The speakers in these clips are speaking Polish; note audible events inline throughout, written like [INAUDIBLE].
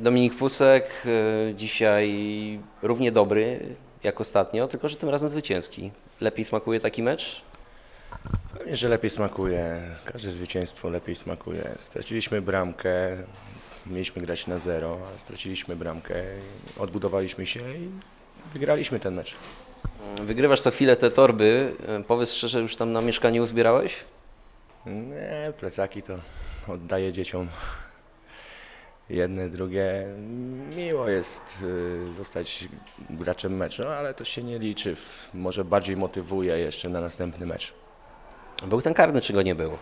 Dominik Pusek, y, dzisiaj równie dobry jak ostatnio, tylko że tym razem zwycięski. Lepiej smakuje taki mecz? Pewnie, że lepiej smakuje. Każde zwycięstwo lepiej smakuje. Straciliśmy bramkę, mieliśmy grać na zero, a straciliśmy bramkę, odbudowaliśmy się i wygraliśmy ten mecz. Wygrywasz co chwilę te torby. Powiedz szczerze, już tam na mieszkanie uzbierałeś? Nie, plecaki to oddaję dzieciom. Jedne, drugie. Miło jest y, zostać graczem meczu, ale to się nie liczy. Może bardziej motywuje jeszcze na następny mecz. Był ten karny, czy go nie było?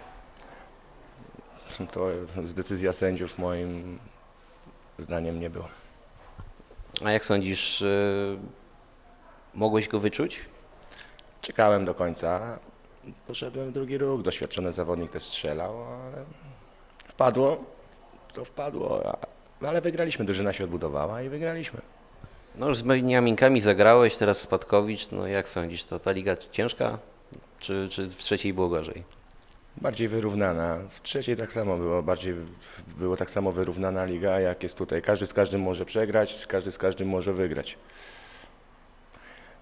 [LAUGHS] To jest decyzja sędziów moim zdaniem nie było. A jak sądzisz, y, mogłeś go wyczuć? Czekałem do końca. Poszedłem w drugi róg. Doświadczony zawodnik też strzelał, ale wpadło. To wpadło. a- Ale wygraliśmy. Drużyna się odbudowała i wygraliśmy. No już z Beniaminkami zagrałeś, teraz Spadkowicz. No jak sądzisz, to ta liga ciężka? Czy, czy w trzeciej było gorzej? Bardziej wyrównana. W trzeciej tak samo było. Bardziej było tak samo wyrównana liga, jak jest tutaj. Każdy z każdym może przegrać, każdy z każdym może wygrać.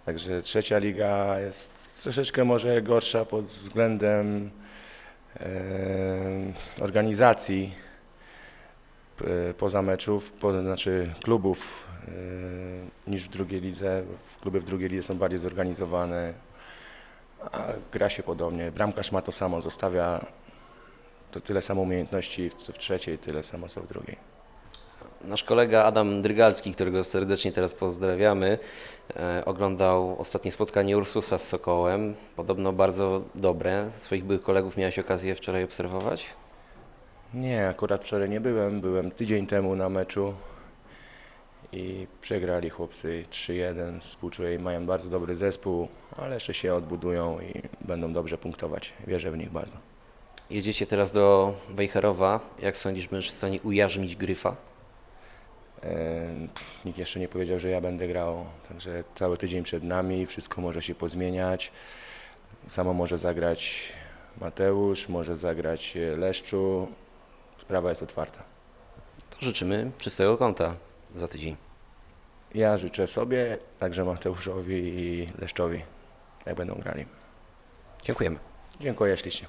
Także trzecia liga jest troszeczkę może gorsza pod względem e, organizacji e, poza meczów, po, znaczy klubów e, niż w drugiej lidze. Kluby w drugiej lidze są bardziej zorganizowane, a gra się podobnie. Bramkarz ma to samo, zostawia to tyle samo umiejętności co w trzeciej, tyle samo co w drugiej. Nasz kolega Adam Drygalski, którego serdecznie teraz pozdrawiamy, e, oglądał ostatnie spotkanie Ursusa z Sokołem. Podobno bardzo dobre. Swoich byłych kolegów miałeś okazję wczoraj obserwować? Nie, akurat wczoraj nie byłem. Byłem tydzień temu na meczu i przegrali chłopcy 3-1. Współczuję im, mają bardzo dobry zespół, ale jeszcze się odbudują i będą dobrze punktować. Wierzę w nich bardzo. Jedziecie teraz do Wejherowa. Jak sądzisz, będziesz w stanie ujarzmić Gryfa? E, pff, Nikt jeszcze nie powiedział, że ja będę grał, także cały tydzień przed nami, wszystko może się pozmieniać. Samo może zagrać Mateusz, może zagrać e, Leszczu. Sprawa jest otwarta. To życzymy czystego konta za tydzień. Ja życzę sobie, także Mateuszowi i Leszczowi, jak będą grali. Dziękujemy. Dziękuję ślicznie.